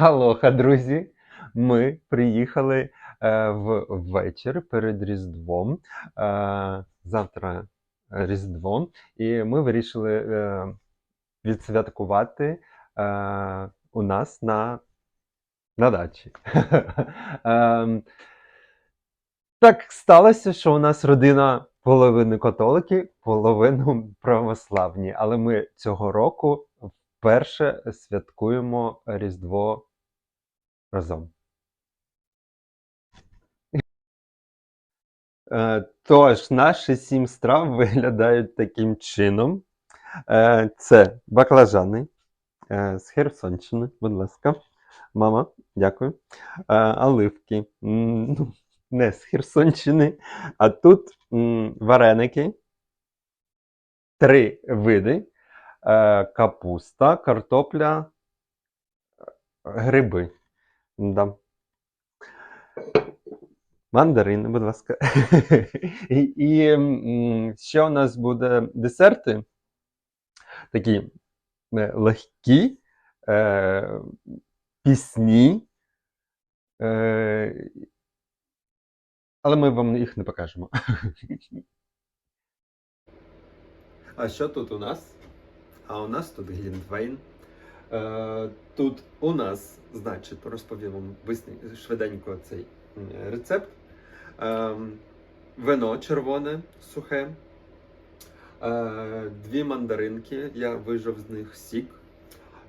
Алоха, друзі! Ми приїхали е, в перед Різдвом. Е, завтра Різдво, і ми вирішили е, відсвяткувати у нас на, на дачі. Ем, так сталося, що у нас родина половини католики, половину православні, але ми цього року вперше святкуємо Різдво разом. Е, Тож, наші сім страв виглядають таким чином. Е, Це баклажани е, з Херсонщини, будь ласка. Мама, дякую. Оливки. Ну, Не з Херсонщини. А тут вареники. Три види. Капуста, картопля, гриби. Да. Мандарини, будь ласка. І, ще у нас буде десерти. Такі е, легкі, е, пісні. Е, але ми вам їх не покажемо. А що тут у нас? А у нас тут Глінтвейн. Е, тут у нас, значить, розповім вам швиденько цей рецепт. Ем, вино червоне, сухе, е, дві мандаринки, я вижав з них сік.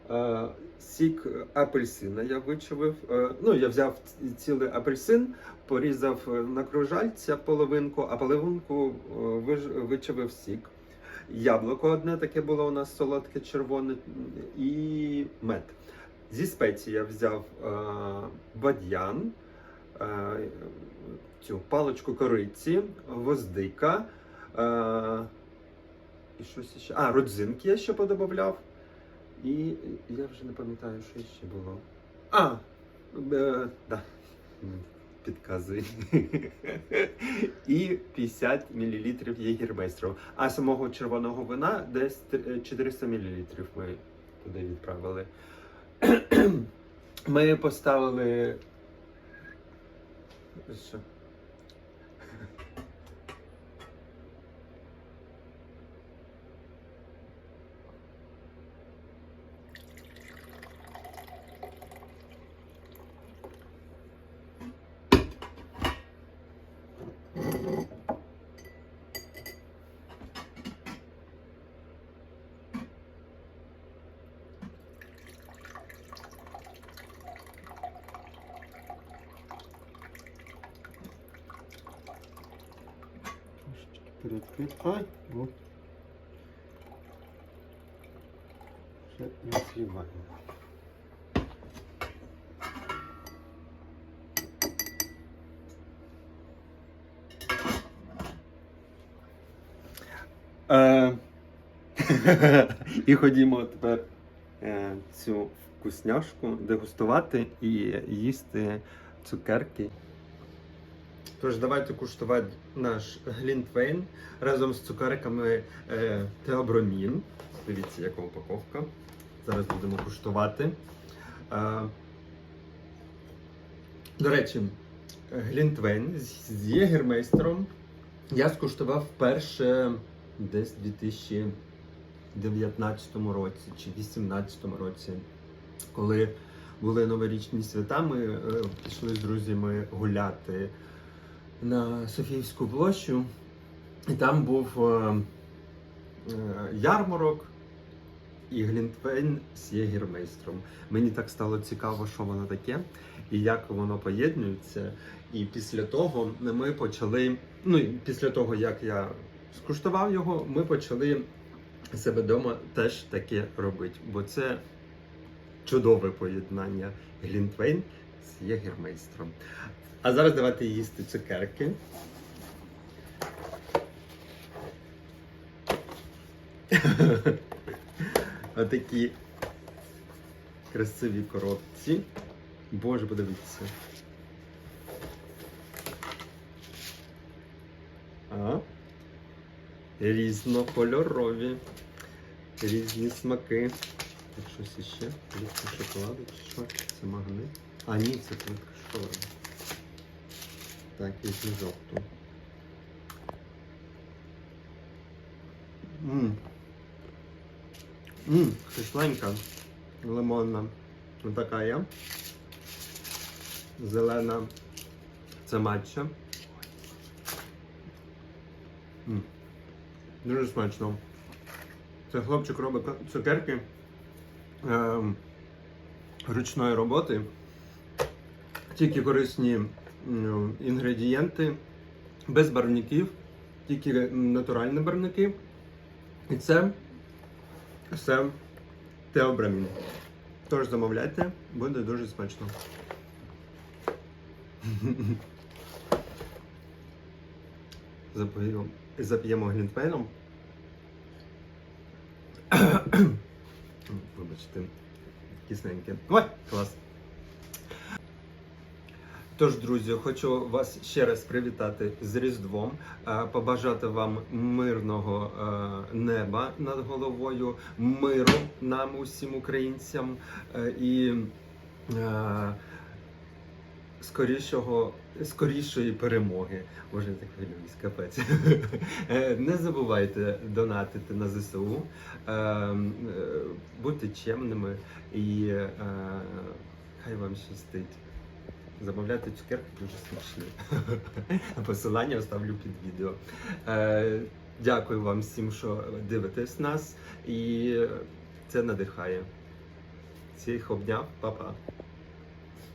Е, сік апельсина я вичавив. Е, ну, я взяв цілий апельсин, порізав е, на кружальця половинку, а половинку е, вичавив сік. Яблуко одне таке було у нас солодке червоне і мед. Зі спецій я взяв е, бадьян, е, цю паличку кориці, гвоздика. Е, і щось ще. А, родзинки я ще подобавляв. І я вже не пам'ятаю, що ще було. А, е, да. М, І 50 мл єгермейстру. А самого червоного вина десь 400 мл ми туди відправили. Ми поставили. Що? Перекрити. Ай, от. Ще розливаємо. Е, І ходімо тепер е, цю вкусняшку дегустувати і їсти цукерки. Тож давайте куштувати наш глінтвейн разом з цукерками е, Теобромін. Дивіться, яка упаковка. Зараз будемо куштувати. Е, до речі, глінтвейн з єгермейстером я скуштував вперше десь у 2019 році чи 2018 році, коли були новорічні свята, ми е, пішли з друзями гуляти на Софіївську площу, і там був е, е, ярмарок і Глінтвейн з єгермейстром. Мені так стало цікаво, що воно таке і як воно поєднується. І після того ми почали. Ну після того, як я скуштував його, ми почали себе вдома теж таке робити, бо це чудове поєднання Глінтвейн з єгермейстром. А зараз давайте їсти цукерки. Отакі красиві коробці. Боже, подивіться. А? Різнокольорові. Різні смаки. Тут щось іще. Плитка чи що? Це магнит. А, ні, це плитка шоколаду. Так, візьму жовту. Мм. Мм, кисленька, лимонна. Ось така є. Зелена. Це матча. М. Дуже смачно. Це хлопчик робить цукерки ем, ручної роботи. Тільки корисні інгредієнти, без барвників, тільки натуральні барвники. І це все теобрамін. Тож замовляйте, буде дуже смачно. Зап'ємо глінтвейном. Вибачте, кисненьке. Ой, клас. Тож, друзі, хочу вас ще раз привітати з Різдвом, е, побажати вам мирного е, неба над головою, миру нам, усім українцям е, і скорішого, скорішої перемоги. Боже, я так хвилююсь, капець. Не забувайте донатити на ЗСУ, будьте чемними і хай вам щастить. Замовляти цукерки дуже смачні. Посилання оставлю під відео. Е, дякую вам всім, що дивитесь нас, і це надихає. Всіх обняв, па-па.